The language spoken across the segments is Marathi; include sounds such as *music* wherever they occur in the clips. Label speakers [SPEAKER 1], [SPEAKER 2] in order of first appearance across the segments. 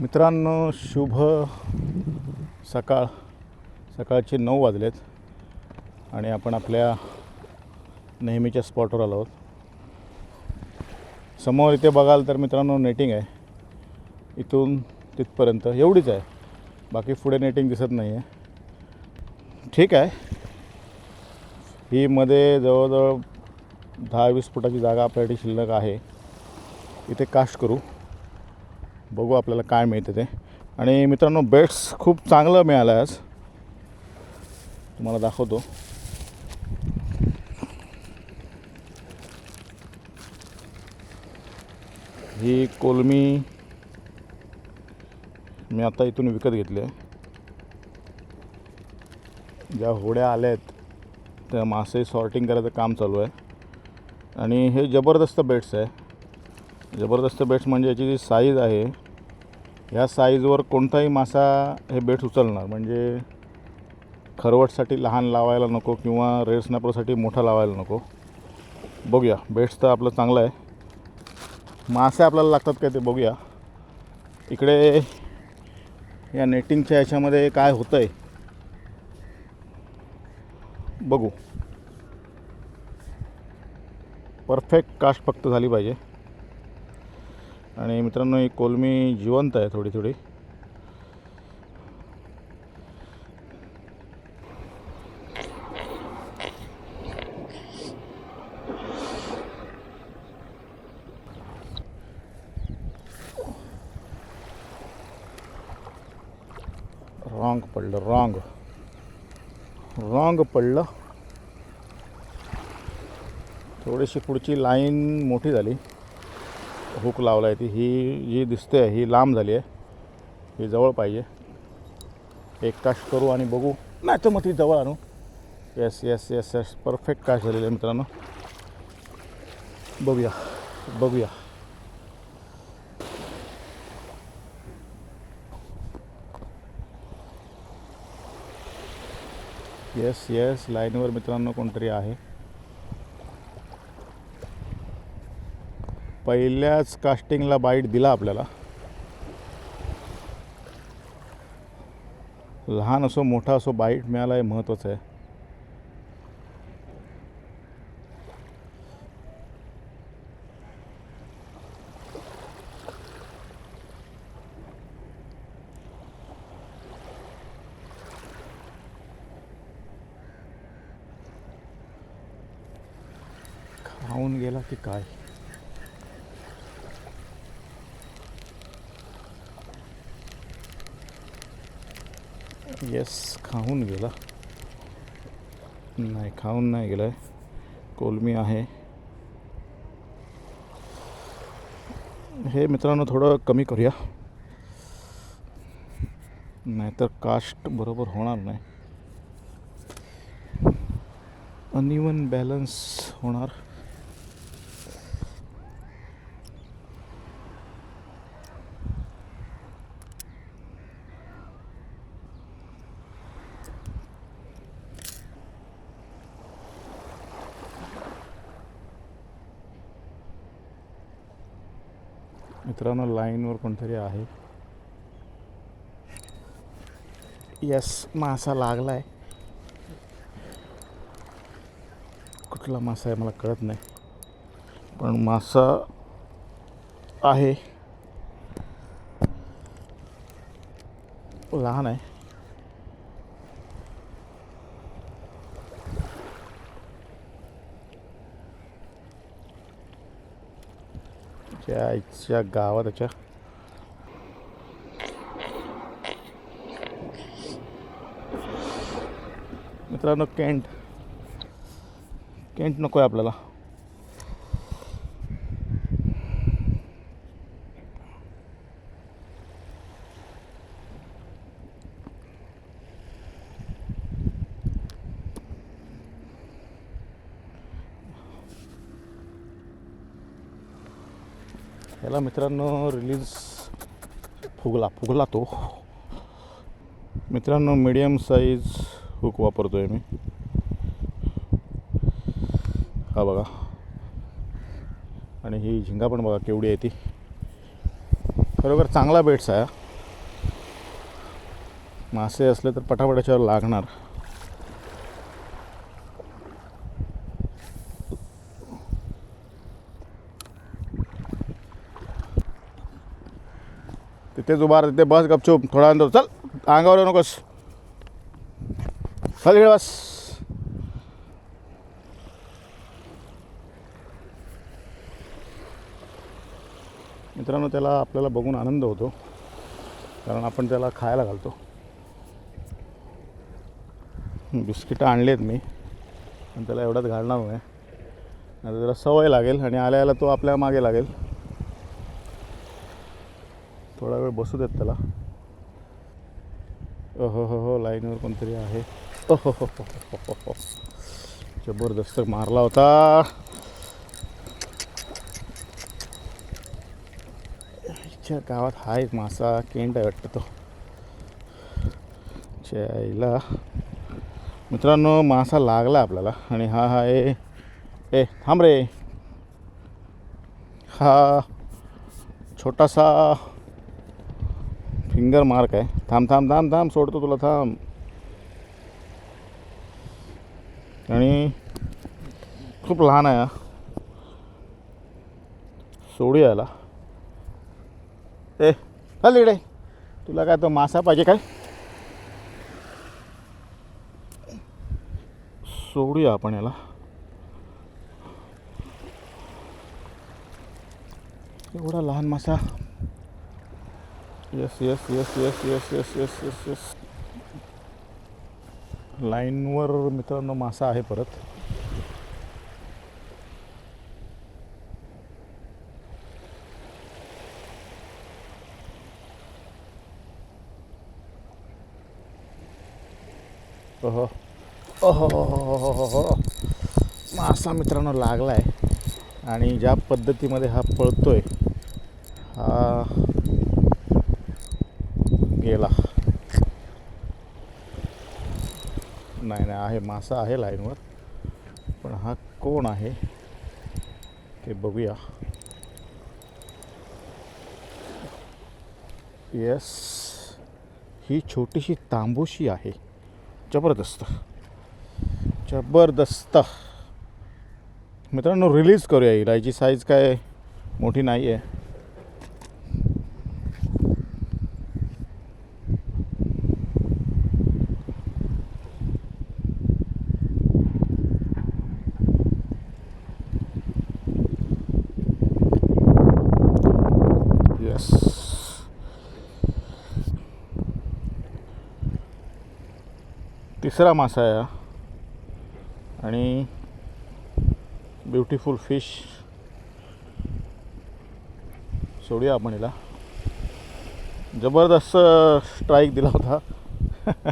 [SPEAKER 1] मित्रांनो शुभ सकाळ. सकाळचे नऊ वाजलेत आणि आपण आपल्या नेहमीच्या स्पॉटवर आलो आहोत. समोर इथे बघाल तर मित्रांनो नेटिंग आहे. इथून तिथपर्यंत एवढीच आहे. बाकी पुढे नेटिंग दिसत नाही आहे ठीक आहे. ही मध्ये जवळजवळ दहा वीस फुटाची जागा आपल्यासाठी शिल्लक आहे. इथे कास्ट करू. बघू आपल्याला काय मिळतं ते. आणि मित्रांनो बेट्स खूप चांगलं मिळालं आहे आज. तुम्हाला दाखवतो. ही कोलमी मी आता इथून विकत घेतली आहे. ज्या होड्या आल्या आहेत त्या मासे सॉर्टिंग करायचं काम चालू आहे. आणि हे जबरदस्त बेट्स आहे. जबरदस्त बेट्स म्हणजे याची जी साईज आहे ह्या साईजवर कोणताही मासा हे बेट्स उचलणार. म्हणजे खरवटसाठी लहान लावायला नको किंवा रेड स्नॅपरसाठी मोठा लावायला नको. बघूया. बेट्स तर आपलं चांगलं आहे. मासे आपल्याला लागतात काय ते बघूया. इकडे या नेटिंगच्या ह्याच्यामध्ये काय होतं आहे बघू. परफेक्ट कास्ट फक्त झाली पाहिजे. आणि मित्रांनो ही कोलमी जिवंत आहे थोडी थोडी. रॉंग पडलं रॉंग. रॉंग पडलं. थोडीशी पुढची लाईन मोठी झाली. हुक लावला आहे ती. ही जी दिसते आहे ही लांब झाली आहे. ही जवळ पाहिजे. एक काश करू आणि बघू. नाही तर मग ती जवळ आणू. Yes yes yes yes perfect काश झालेली आहे मित्रांनो. बघूया. बघूया. येस येस लाईनवर मित्रांनो कोणतरी आहे. पहिल्याच कास्टिंगला बाईट दिला आपल्याला. लहान असो मोठा असो बाईट मिळाला हे महत्त्वाचं आहे. खाऊन गेला की काय? येस खाऊन गेला. नाही खाऊन नाही गेला आहे कोलमी आहे. हे मित्रांनो थोडं कमी करूया. नाहीतर कास्ट बरोबर होणार नाही. अनइवन बॅलन्स होणार. मित्रांनो लाईनवर कोणतरी आहे. यस मासा लागला आहे कुठला मासा आहे मला कळत नाही. पण मासा आहे. लहान आहे. त्या आईच्या गावात त्याच्या मित्रांनो केंट. केंट नको आहे आपल्याला. मित्रांनो रिलीज फुगला फुगला तो. मित्रांनो मिडियम साईज हुक वापरतो आहे मी. हा बघा. आणि ही झिंगा पण बघा केवढी आहे ती. खरोखर चांगला बेट्स आहे. मासे असले तर पटापटाच्यावर लागणार. तिथेच उभा राहा, तिथे बस गपचूप थोडा अंतर. चल अंगावर येऊ नकोस. चल इकडे बस. मित्रांनो त्याला आपल्याला बघून आनंद होतो. कारण आपण त्याला खायला घालतो. बिस्किटं आणलेत आहेत मी. पण त्याला एवढ्यात घालणार नाही. आता जरा सवय लागेल आणि आल्याला तो आपल्या मागे लागेल. थोडा वेळ बसू देत त्याला. हो हो हो लाईनवर कोणतरी आहे. हो हो हो, हो, हो, हो जबरदस्त मारला होता. च्या गावात हा एक मासा केंट आहे वाटतं तो. चला मित्रांनो मासा लागला आपल्याला. आणि हा हा ए ए थांब रे. हा छोटासा फिंगर मार्क आहे. थांब थांब थांब थांब सोडतो तुला थांब. आणि खूप लहान आहे हा. सोडू यायला ए चल इकडे. तुला काय तो मासा पाहिजे काय? सोडूया आपण याला. एवढा लहान मासा. Yes yes yes yes yes yes yes yes yes लाईनवर मित्रांनो मासा आहे परत. ओहो. ओहो हो हो हो मासा मित्रांनो लागला आहे आणि ज्या पद्धतीमध्ये हा पळतो आहे गेला नाही नाही आहे मासा आहे लाईनवर. पण हा कोण आहे ते बघूया. येस ही छोटीशी तांबूशी आहे. जबरदस्त. जबरदस्त. मित्रांनो रिलीज करूया हिला. हिची साईज काय मोठी नाही आहे येस तिसरा मासा आहे आणि ब्युटिफुल फिश. सोडूया आपण हिला. जबरदस्त स्ट्राईक दिला होता. *laughs*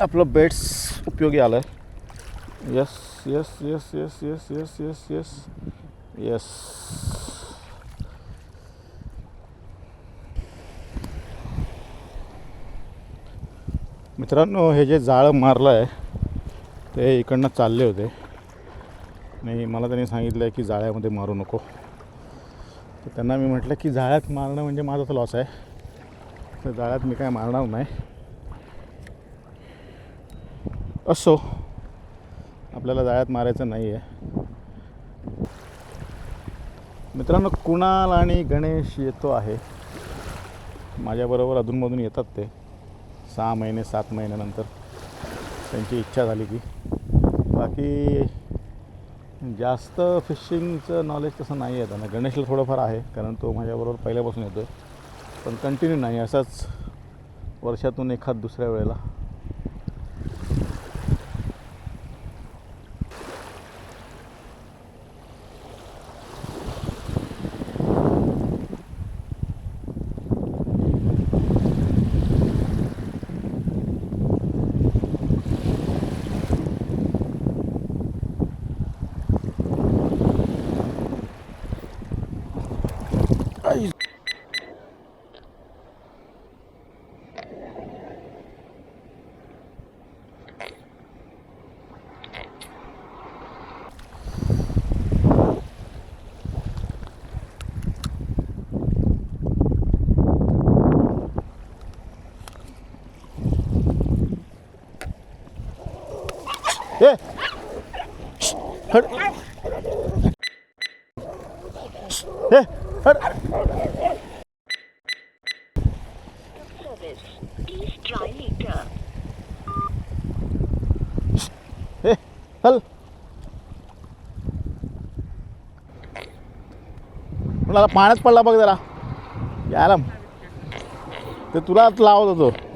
[SPEAKER 1] आपलं बेट्स उपयोगी आलं आहे yes yes yes yes yes yes yes yes yes मित्रांनो हे जे जाळं मारलं आहे ते इकडनं चालले होते. आणि मला त्यांनी सांगितलं आहे की जाळ्यामध्ये मारू नको. तर त्यांना मी म्हटलं की जाळ्यात मारणं म्हणजे माझाच लॉस आहे. तर जाळ्यात मी काय मारणार नाही. असो आपल्याला जाळ्यात मारायचं नाही आहे मित्रांनो कुणाल आणि गणेश येतो आहे. माझ्याबरोबर अधूनमधून येतात ते. सहा महिने सात महिन्यानंतर त्यांची इच्छा झाली की. बाकी जास्त फिशिंगचं नॉलेज तसं नाही आहे त्यांना. गणेशला थोडंफार आहे कारण तो माझ्याबरोबर पहिल्यापासून येतो आहे पण कंटिन्यू नाही. असाच वर्षातून एखाद दुसऱ्या वेळेला हट. हे हट. हल. मला पाण्यात पडला बघ जरा. यायला. ते तुला लावत होतो.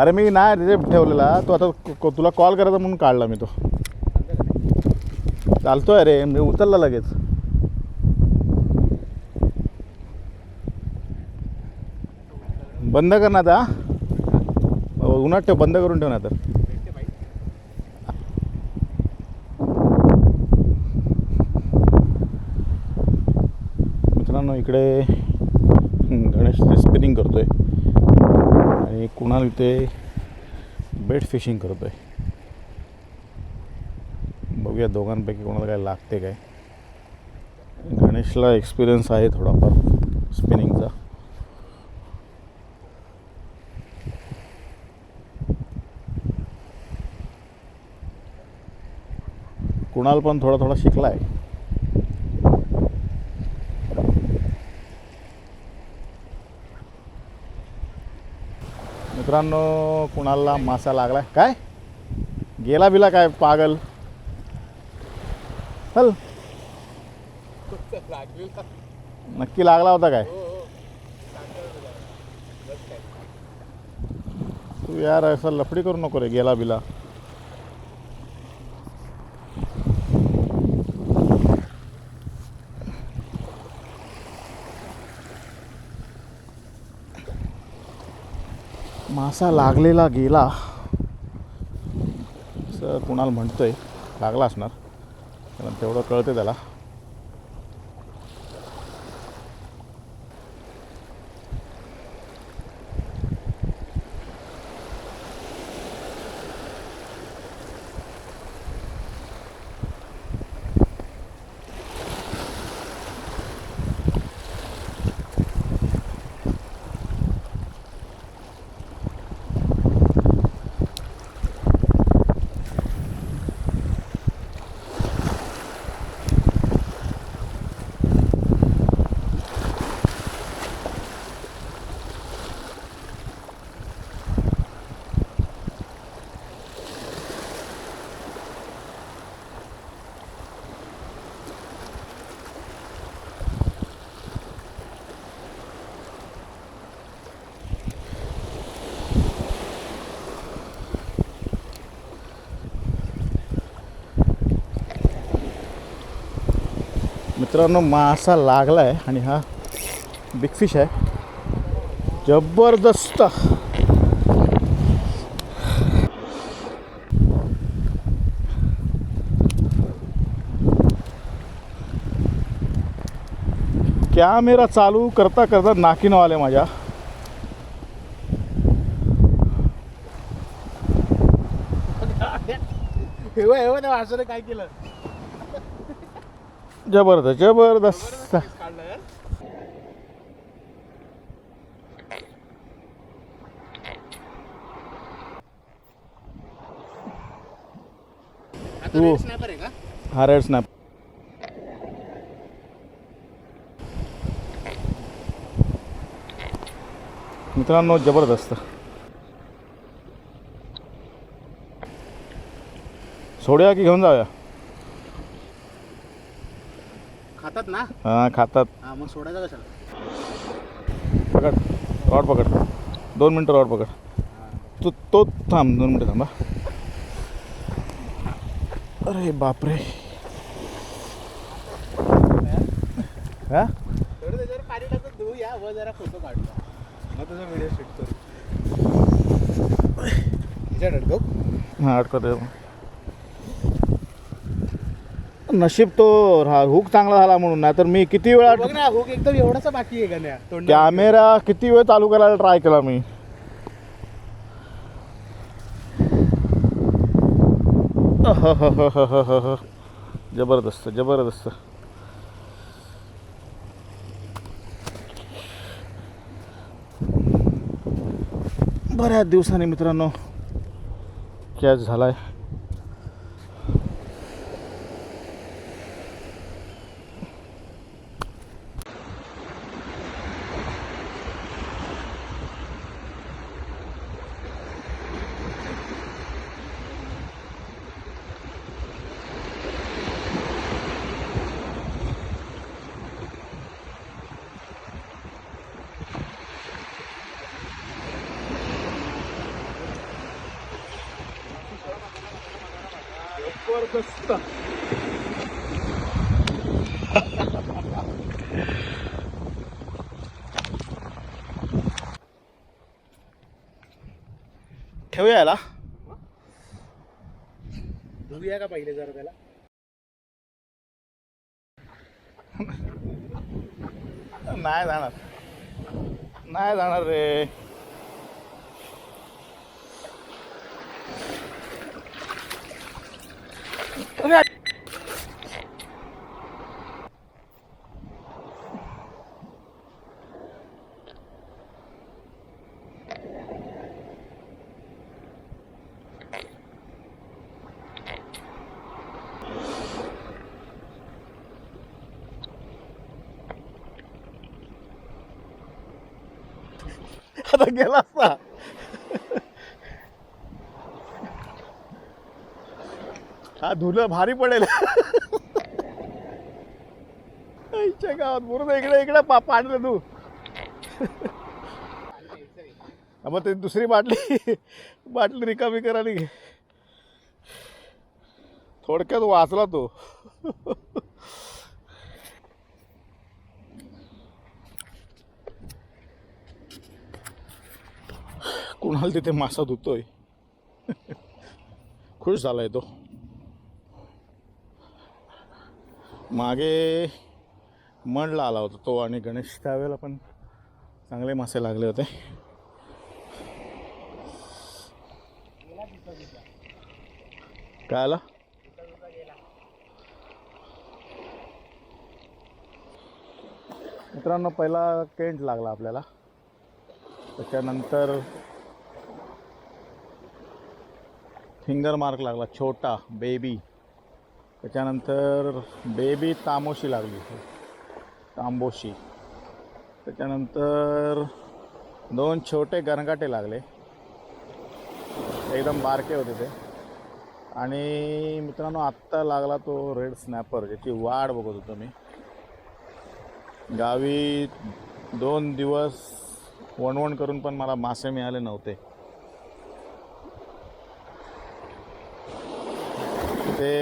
[SPEAKER 1] अरे मी नाही रे ठेवलेला. तो आता क- तुला कॉल करायचा म्हणून काढला मी तो. चालतो आहे रे मी उचलला लगेच. बंद कर ना आता उन्हात ठेव बंद करून ठेव ना तर मित्रांनो इकडे गणेश स्पिनिंग करतोय. आणि कुणाल इथे बेट फिशिंग करतो आहे बघूया दोघांपैकी कोणाला काय लागते काय. गणेशला एक्सपिरियन्स आहे थोडाफार स्पिनिंगचा कुणाल पण थोडा थोडा शिकला आहे मित्रांनो कुणाला मासा लागलाय? काय? गेला बिला काय पागल? चल. नक्की लागला होता काय? तू यार असं लफडी करू नको रे गेला बिला. असा लागलेला गेला. असं कुणाल म्हणतोय लागला असणार. कारण तेवढं कळते त्याला. मित्रांनो मासा लागला आहे आणि हा बिग फिश आहे. जबरदस्त. कॅमेरा चालू करता करता नाकीनं आले माझ्या.
[SPEAKER 2] हेवा हेवा त्या काय केलं?
[SPEAKER 1] जबरदस्त जबरदस्त. तू
[SPEAKER 2] का?
[SPEAKER 1] हा रेड स्नॅप मित्रांनो जबरदस्त. सोडूया की घेऊन जाऊया
[SPEAKER 2] खातात ना?
[SPEAKER 1] हां खातात.
[SPEAKER 2] हा मग सोडायचा कशाला?
[SPEAKER 1] पकड रॉड पकड. दोन मिनटं रॉड पकड. तो तो थांब दोन मिनटं थांबा अरे बापरे. हा?
[SPEAKER 2] थोडं त्याच्यावर पाणी टाकून धुऊ या व जरा फोटो मग तुझा व्हिडिओ शूट करू तिच्या अडकव
[SPEAKER 1] हां अडकत नशीब तो रा हुक चांगला झाला म्हणून नाही तर मी किती वेळा
[SPEAKER 2] बघ ना हुक एकदम एवढासा बाकी आहे गण्या तोंड
[SPEAKER 1] कॅमेरा किती वेळ चालू करायला ट्राय केला मी? *laughs* जबरदस्त जबरदस्त. बऱ्याच दिवसांनी मित्रांनो कॅच झालाय जबरदस्त ठेवूया याला
[SPEAKER 2] धुऊया का पहिले जरा त्याला?
[SPEAKER 1] नाही जाणार. नाही जाणार रे. आता गेला असता हा धुलं भारी पडेल. आईच्या गावात बरोबर इकडे इकडे पा पाडलं तू मग ते दुसरी बाटली बाटली रिकामी करा आणि घे. थोडक्यात वाचला तो. कुणाला तिथे मासा धुतोय? *laughs* खुश झालाय तो. मागे मंडला आला होता तो आणि गणेश त्यावेळेला पण चांगले मासे लागले होते. काय आला? मित्रांनो पहिला केंट लागला आपल्याला. त्याच्यानंतर फिंगर मार्क लागला छोटा बेबी त्याच्यानंतर बेबी तामोशी लागली. तांबोशी. त्याच्यानंतर दोन छोटे गरगाटे लागले. एकदम बारके होते ते. आणि मित्रांनो आत्ता लागला तो रेड स्नॅपर ज्याची वाढ बघत होतो मी. गावी दोन दिवस वणवण करून पण मला मासे मिळाले नव्हते. ते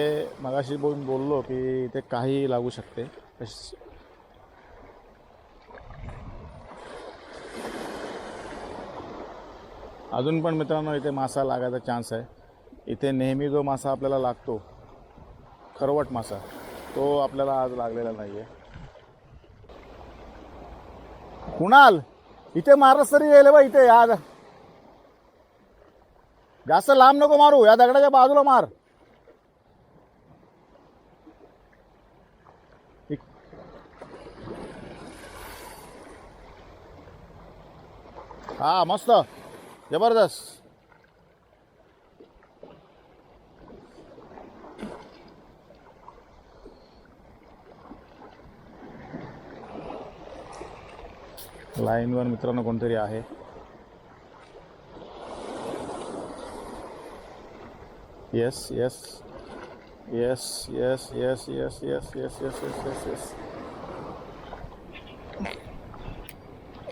[SPEAKER 1] मगाशी बोलून बोललो की ते काही लागू शकते. अजून पण मित्रांनो इथे मासा लागायचा चान्स आहे. इथे नेहमी जो मासा आपल्याला लागतो खरवट मासा तो आपल्याला आज लागलेला नाही आहे कुणाल? इथे मारस तरी येईल बा इथे या जास्त लांब नको मारू या दगडाच्या बाजूला मार. हा मस्त. जबरदस्त. लाईनवर मित्रांनो कोणतरी आहे. Yes yes yes yes yes yes yes yes yes yes yes yes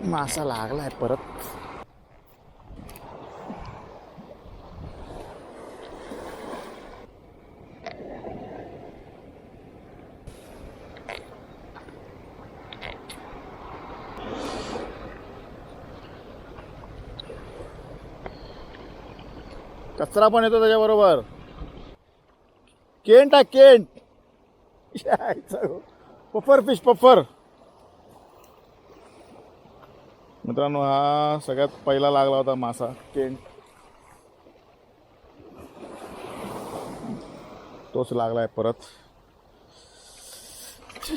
[SPEAKER 1] मासा लागलाय परत. कचरा पण येतो त्याच्याबरोबर. केंट आहे केंट पफर फिश पफर. मित्रांनो हा सगळ्यात पहिला लागला होता मासा. केंट तोच लागलाय परत.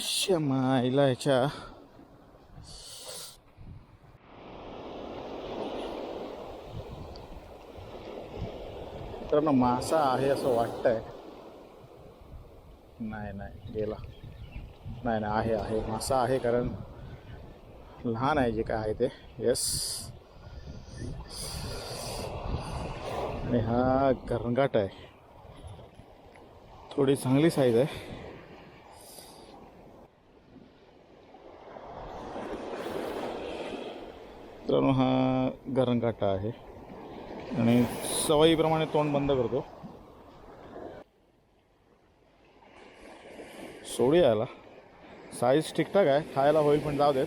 [SPEAKER 1] छ्या माईला ह्याच्या. मित्रांनो मासा आहे असं वाटतंय. नाही नाही गेला. नाही नाही आहे आहे. मासा आहे कारण लहान आहे जे काय आहे ते. येस आणि हा गरंगाट आहे. थोडी चांगली साईज आहे. मित्रांनो हा गरंगाटा आहे. आणि सवयीप्रमाणे तोंड बंद करतो. सोडूया यायला साईज ठीकठाक आहे. खायला होईल पण जाऊ देत.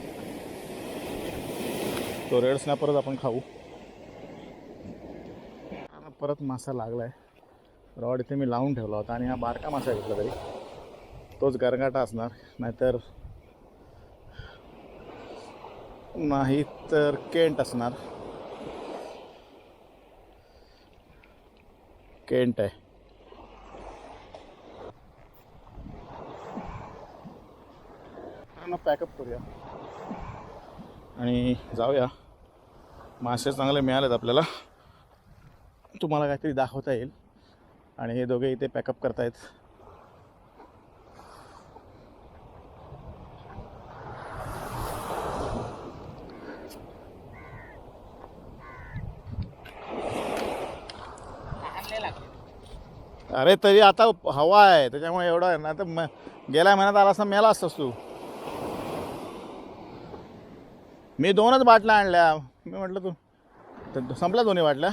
[SPEAKER 1] तो रेड स्नॅपरच आपण खाऊ. परत मासा लागला आहे रॉड इथे मी लावून ठेवला होता आणि हा बारका मासा घेतला तरी. तोच गरगाटा असणार. नाहीतर नाही तर केंट असणार. केंट आहे. पॅकअप करूया. आणि जाऊया. मासे चांगले मिळालेत आपल्याला. तुम्हाला काहीतरी दाखवता येईल. आणि हे दोघे इथे पॅकअप करतायत. अरे तरी आता हवा आहे. त्याच्यामुळे एवढं आहे ना तर म गेल्या महिन्यात आला असता मेला असतास तू. मी दोनच बाटल्या आणल्या. मी म्हटलं तू तर संपल्या दोन्ही बाटल्या?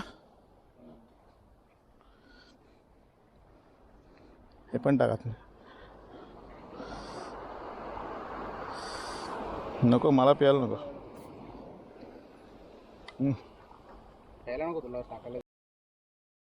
[SPEAKER 1] हे पण टाका तुम्ही. नको मला प्यायला नको.
[SPEAKER 2] नको तुला टाकायला